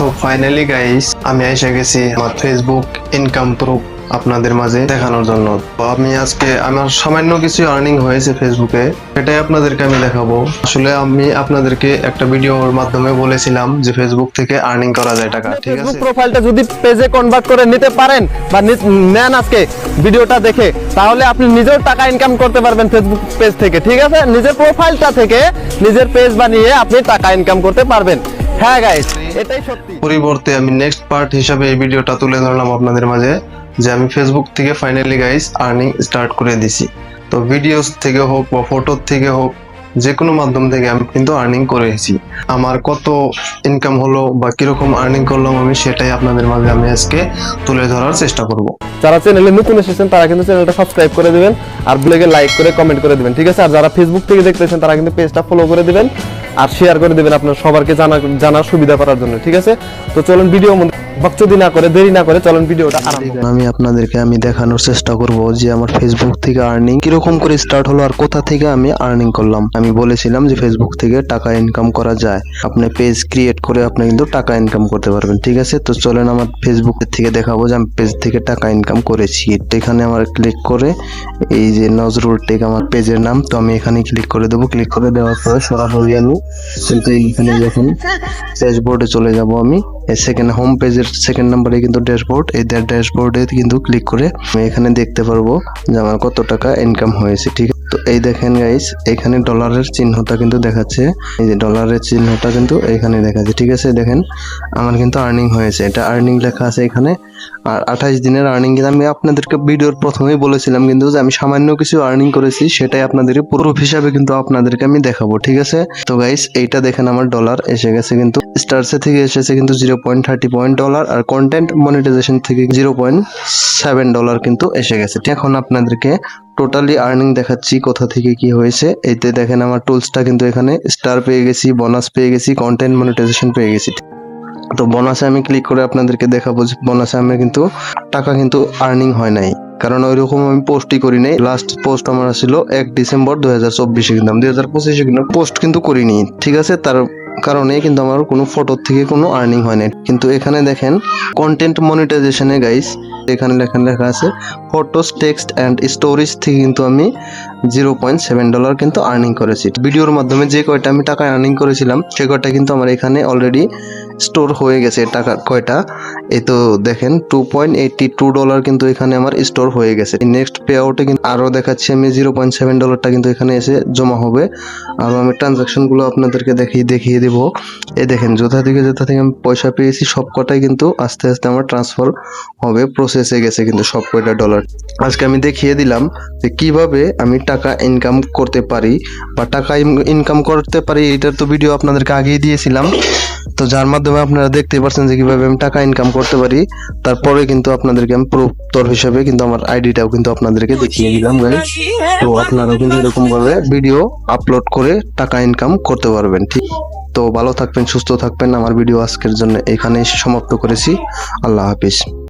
তো finally guys আমি এসে গেছি আমার ফেসবুক ইনকাম প্রুফ আপনাদের মাঝে দেখানোর জন্য। তো আমি আজকে আমার সামান্য কিছু আর্নিং হয়েছে ফেসবুকে এটাই আপনাদেরকে আমি দেখাবো। আসলে আমি আপনাদেরকে একটা ভিডিওর মাধ্যমে বলেছিলাম যে ফেসবুক থেকে আর্নিং করা যায় টাকা ঠিক আছে? প্রোফাইলটা যদি পেজে কনভার্ট করে নিতে পারেন বা নেন আজকে ভিডিওটা দেখে তাহলে আপনি নিজের টাকা ইনকাম করতে পারবেন ফেসবুক পেজ থেকে ঠিক আছে? নিজের প্রোফাইলটা থেকে নিজের পেজ বানিয়ে আপনি টাকা ইনকাম করতে পারবেন। হ্যাঁ গাইস এটাই সত্যি। পরিবর্তে আমি নেক্সট পার্ট হিসাবে এই ভিডিওটা তুলে ধরলাম আপনাদের মাঝে যে আমি ফেসবুক থেকে ফাইনালি গাইস আর্নিং স্টার্ট করে দিছি। তো ভিডিওস থেকে হোক বা ফটো থেকে হোক যে কোনো মাধ্যম থেকে আমি কিন্তু আর্নিং করেছি আমার কত ইনকাম হলো বা কীরকম আর্নিং করলাম আমি সেটাই আপনাদের মাঝে আমি আজকে তুলে ধরার চেষ্টা করব। যারা চ্যানেলে নতুন এসেছেন তারা কিন্তু চ্যানেলটা সাবস্ক্রাইব করে দিবেন আর ব্লগে লাইক করে কমেন্ট করে দিবেন ঠিক আছে? আর যারা ফেসবুক থেকে দেখতেছেন তারা কিন্তু পেজটা ফলো করে দিবেন। আর শেয়ার করে দেবেন আপনার সবারকে জানা, জানার সুবিধা করার জন্য, ঠিক আছে? তো চলুন ভিডিও বকচদি না করে, দেরি না করে চলুন ভিডিওটা আরম্ভ আমি আপনাদেরকে আমি দেখানোর চেষ্টা করব যে আমার ফেসবুক থেকে আর্নিং কীরকম করে স্টার্ট হলো আর কোথা থেকে আমি আর্নিং করলাম। আমি বলেছিলাম যে ফেসবুক থেকে টাকা ইনকাম করা যায়। আপনি পেজ ক্রিয়েট করে আপনি কিন্তু টাকা ইনকাম করতে পারবেন, ঠিক আছে? তো চলেন আমার ফেসবুক থেকে দেখাবো যে আমি পেজ থেকে টাকা ইনকাম করেছি। এখানে আমার ক্লিক করে এই যে নজরুল টেক আমার পেজের নাম, তো আমি এখানে ক্লিক করে দেবো। ক্লিক করে দেওয়ার পরে সরাসরি আমি কিন্তু এইখানে যখন ড্যাশবোর্ডে চলে যাব আমি। সেকেন্ড হোম পেজের সেকেন্ড নাম্বারে কিন্তু ড্যাশবোর্ড এই ড্যাশবোর্ডে কিন্তু ক্লিক করে আমি এখানে দেখতে পারব যে আমার কত টাকা ইনকাম হয়েছে, ঠিক আছে? তো এই দেখেন গাইস এখানে ডলারের চিহ্নটা কিন্তু দেখাচ্ছে। এই যে ডলারের চিহ্নটা কিন্তু এখানে দেখাচ্ছে, ঠিক আছে? দেখেন, আমার কিন্তু আর্নিং হয়েছে। এটা আর্নিং লেখা আছে এখানে। আর আঠাইশ দিনের আর্নিং কিন্তু আমি আপনাদেরকে ভিডিওর প্রথমেই বলেছিলাম কিন্তু যে আমি সামান্য কিছু আর্নিং করেছি, সেটাই আপনাদের প্রুফ হিসাবে কিন্তু আপনাদেরকে আমি দেখাবো, ঠিক আছে? তো গাইস এইটা দেখেন আমার ডলার এসে গেছে কিন্তু স্টারসে থেকে এসেছে কিন্তু zero point thirty point dollar আর কন্টেন্ট মনিটাইজেশন থেকে জিরো পয়েন্ট সেভেন ডলার কিন্তু এসে গেছে। এখন আপনাদেরকে টোটালি আর্নিং দেখাচ্ছি কোথা থেকে কি হয়েছে। এতে দেখেন আমার টুলসটা কিন্তু এখানে স্টার পেয়ে গেছি বোনাস পেয়ে গেছি কন্টেন্ট মনিটাইজেশন পেয়ে গেছি। তো বোনাসে আমি ক্লিক করে আপনাদেরকে দেখাবো যে বোনাসে আমি কিন্তু টাকা কিন্তু আর্নিং হয় নাই। কারণ ওই রকম আমি পোস্টই করি নাই। লাস্ট পোস্ট আমার ছিল এক ডিসেম্বর দুই হাজার চব্বিশে কিন্তু, দুই হাজার পঁচিশে কিন্তু পোস্ট কিন্তু করিনি। ঠিক আছে? তার কারণে কিন্তু আমার কোনো ফটোর থেকে কোনো আর্নিং হয় না কিন্তু এখানে দেখেন কন্টেন্ট মনিটাইজেশনে গাইস এখানে লেখা লেখা আছে ফটোস টেক্সট অ্যান্ড স্টোরেজ থেকে কিন্তু আমি জিরো পয়েন্ট সেভেন ডলার কিন্তু আর্নিং করেছি। ভিডিওর মাধ্যমে যে কয়টা আমি টাকা আর্নিং করেছিলাম, সে কয়টা কিন্তু আমার এখানে অলরেডি স্টোর হয়ে গেছে টাকা কয়টা? এই তো দেখেন টু পয়েন্ট টু ডলার কিন্তু এখানে আমার স্টোর হয়ে গেছে। নেক্সট পে আউটে কিন্তু আরও দেখাচ্ছি আমি জিরো পয়েন্ট সেভেন ডলারটা কিন্তু এখানে এসে জমা হবে। আর আমি ট্রানজাকশনগুলো আপনাদেরকে দেখিয়ে দেখিয়ে দেব। এই দেখেন, যথা থেকে যথা থেকে আমি পয়সা পেয়েছি, সব কটাই কিন্তু আস্তে আস্তে আমার ট্রান্সফার হবে প্রসেসে গেছে কিন্তু সব কয়টা ডলার আজকে আমি দেখিয়ে দিলাম যে কীভাবে আমি টাকা ইনকাম করতে পারি বা টাকা ইনকাম করতে পারি, এটার তো ভিডিও আপনাদেরকে আগেই দিয়েছিলাম। তো যার মাধ্যমে আপনারা দেখতে পাচ্ছেন যে কীভাবে আমি টাকা ইনকাম করতে পারি, তারপরে কিন্তু আপনাদেরকে আমি প্রুফ হিসেবে কিন্তু আমার আইডিটাও কিন্তু আপনাদেরকে দেখিয়ে দিলাম তো আপনারাও কিন্তু এরকমভাবে ভিডিও আপলোড করে টাকা ইনকাম করতে পারবেন, ঠিক? তো ভালো থাকবেন, সুস্থ থাকবেন। আমার ভিডিও আজকের জন্য এখানেই সমাপ্ত করেছি। আল্লাহ হাফিজ।